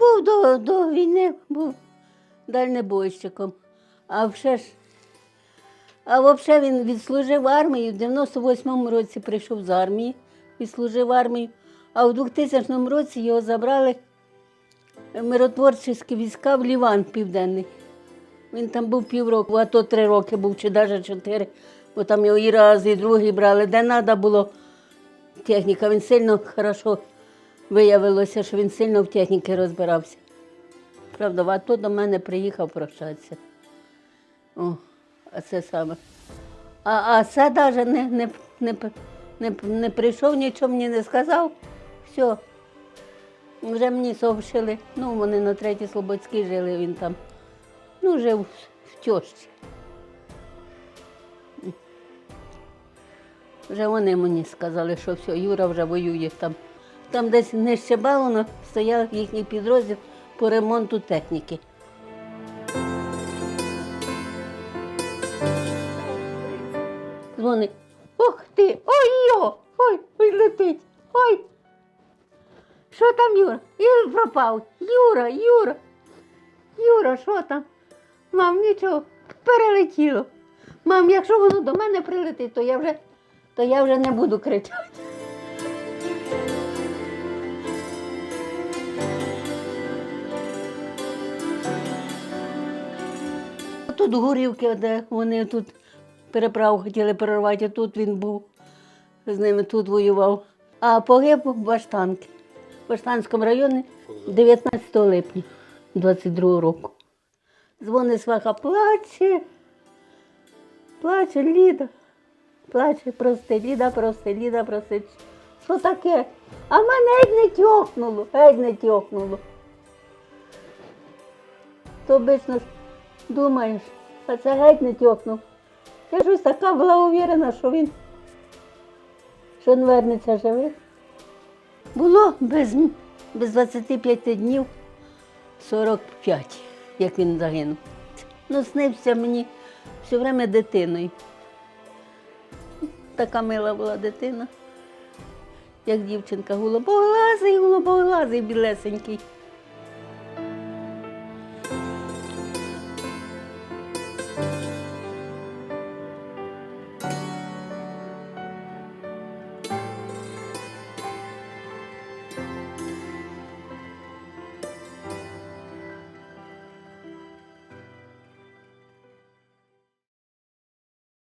був до, до війни, був дальнобойщиком. А вже ж, а взагалі він відслужив армію. В 98-му році прийшов з армії, відслужив армію, а в 2000 році його забрали миротворчі війська в Ліван Південний. Він там був півроку, а то три роки був, чи навіть чотири, бо там його і раз, і другий брали, де треба було техніка. Він сильно хорошо виявилося, що він сильно в техніці розбирався. Правда, в АТО до мене приїхав прощатися. О, а це саме. А, а це навіть не, не, не, не, не прийшов, нічого мені не сказав. Все. Вже мені сообщили. Ну, вони на третій Слободській жили, він там. Ну, жив в тьощі. Вже вони мені сказали, що все, Юра вже воює там. Там десь нижче Балона стояв їхній підрозділ по ремонту техніки. Дзвонить. Ох ти! Ой йо! Ой, ой, летить! Ой! Що там, Юра? Юр пропав. Юра, Юра. Юра, що там? Мам, нічого, перелетіло. Мам, якщо воно до мене прилетить, то я вже, то я вже не буду кричати. Тут горівки, де вони тут переправу хотіли перервати, тут він був, з ними тут воював. А погиб в Баштанки, в Баштанському районі 19 липня 22 року. Дзвонить сваха, плаче, плаче Ліда, плаче, прости, Ліда, прости, Ліда, прости. Що таке? А мене геть не тьохнуло, геть не тьохнуло. То обично думаєш, а це геть не тьохнув. Я щось така була уверена, що він, що він вернеться живий. Було без, без 25 днів 45, як він загинув. Ну, снився мені все время дитиною. Така мила була дитина, як дівчинка, голубоглазий, голубоглазий, білесенький.